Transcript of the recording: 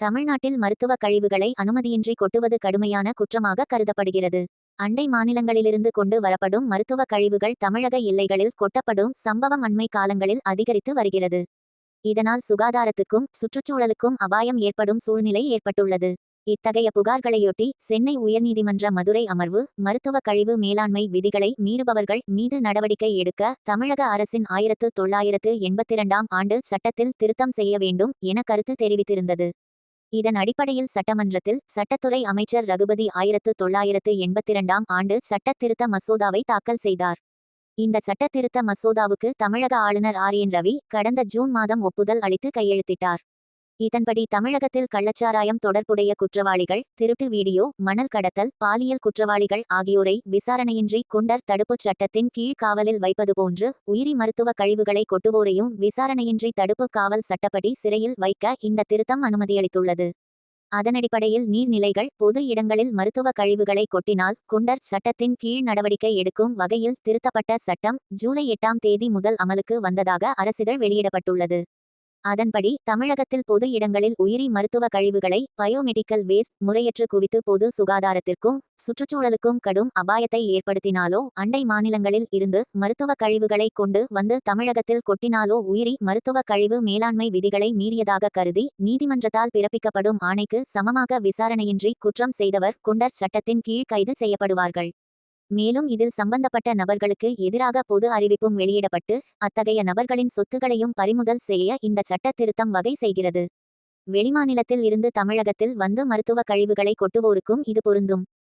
தமிழ்நாட்டில் மருத்துவ கழிவுகளை அனுமதியின்றி கொட்டுவது கடுமையான குற்றமாக கருதப்படுகிறது. அண்டை மாநிலங்களிலிருந்து கொண்டு வரப்படும் மருத்துவ கழிவுகள் தமிழக எல்லைகளில் கொட்டப்படும் சம்பவம் அண்மை காலங்களில் அதிகரித்து வருகிறது. இதனால் சுகாதாரத்துக்கும் சுற்றுச்சூழலுக்கும் அபாயம் ஏற்படும் சூழ்நிலை ஏற்பட்டுள்ளது. இத்தகைய புகார்களையொட்டி சென்னை உயர்நீதிமன்ற மதுரை அமர்வு மருத்துவ கழிவு மேலாண்மை விதிகளை மீறுபவர்கள் மீது நடவடிக்கை எடுக்க தமிழக அரசின் ஆயிரத்து தொள்ளாயிரத்து எண்பத்திரண்டாம் ஆண்டு சட்டத்தில் திருத்தம் செய்ய வேண்டும் என கருத்து தெரிவித்திருந்தது. இதன் அடிப்படையில் சட்டமன்றத்தில் சட்டத்துறை அமைச்சர் ரகுபதி ஆயிரத்து தொள்ளாயிரத்து எண்பத்திரண்டாம் ஆண்டு சட்டத்திருத்த மசோதாவை தாக்கல் செய்தார். இந்த சட்டத்திருத்த மசோதாவுக்கு தமிழக ஆளுநர் ஆர். என். ரவி கடந்த ஜூன் மாதம் ஒப்புதல் அளித்து கையெழுத்திட்டார். இதன்படி தமிழகத்தில் கள்ளச்சாராயம் தொடர்புடைய குற்றவாளிகள் திருட்டு வீடியோ மணல் கடத்தல் பாலியல் குற்றவாளிகள் ஆகியோரை விசாரணையின்றி குண்டர் தடுப்புச் சட்டத்தின் கீழ் காவலில் வைப்பது போன்று உயிரி மருத்துவ கழிவுகளை கொட்டுவோரையும் விசாரணையின்றி தடுப்பு காவல் சட்டப்படி சிறையில் வைக்க இந்த திருத்தம் அனுமதியளித்துள்ளது. அதனடிப்படையில் நீர்நிலைகள் பொது இடங்களில் மருத்துவ கழிவுகளை கொட்டினால் குண்டர் சட்டத்தின் கீழ் நடவடிக்கை எடுக்கும் வகையில் திருத்தப்பட்ட சட்டம் ஜூலை எட்டாம் தேதி முதல் அமலுக்கு வந்ததாக அரசிதழ் வெளியிடப்பட்டுள்ளது. அதன்படி தமிழகத்தில் பொது இடங்களில் உயிரி மருத்துவ கழிவுகளை பயோமெடிக்கல் வேஸ்ட் முறையற்று குவித்து பொது சுகாதாரத்திற்கும் சுற்றுச்சூழலுக்கும் கடும் அபாயத்தை ஏற்படுத்தினாலோ அண்டை மாநிலங்களில் இருந்து மருத்துவ கழிவுகளை கொண்டு வந்து தமிழகத்தில் கொட்டினாலோ உயிரி மருத்துவ கழிவு மேலாண்மை விதிகளை மீறியதாக கருதி நீதிமன்றத்தால் பிறப்பிக்கப்படும் ஆணைக்கு சமமாக விசாரணையின்றி குற்றம் செய்தவர் குண்டர் சட்டத்தின் கீழ் கைது செய்யப்படுவார்கள். மேலும் இதில் சம்பந்தப்பட்ட நபர்களுக்கு எதிராக பொது அறிவிப்பும் வெளியிடப்பட்டு அத்தகைய நபர்களின் சொத்துகளையும் பறிமுதல் செய்ய இந்த சட்ட திருத்தம் வகை செய்கிறது. வெளிமாநிலத்தில் இருந்து தமிழகத்தில் வந்து மருத்துவ கழிவுகளை கொட்டுவோருக்கும் இது பொருந்தும்.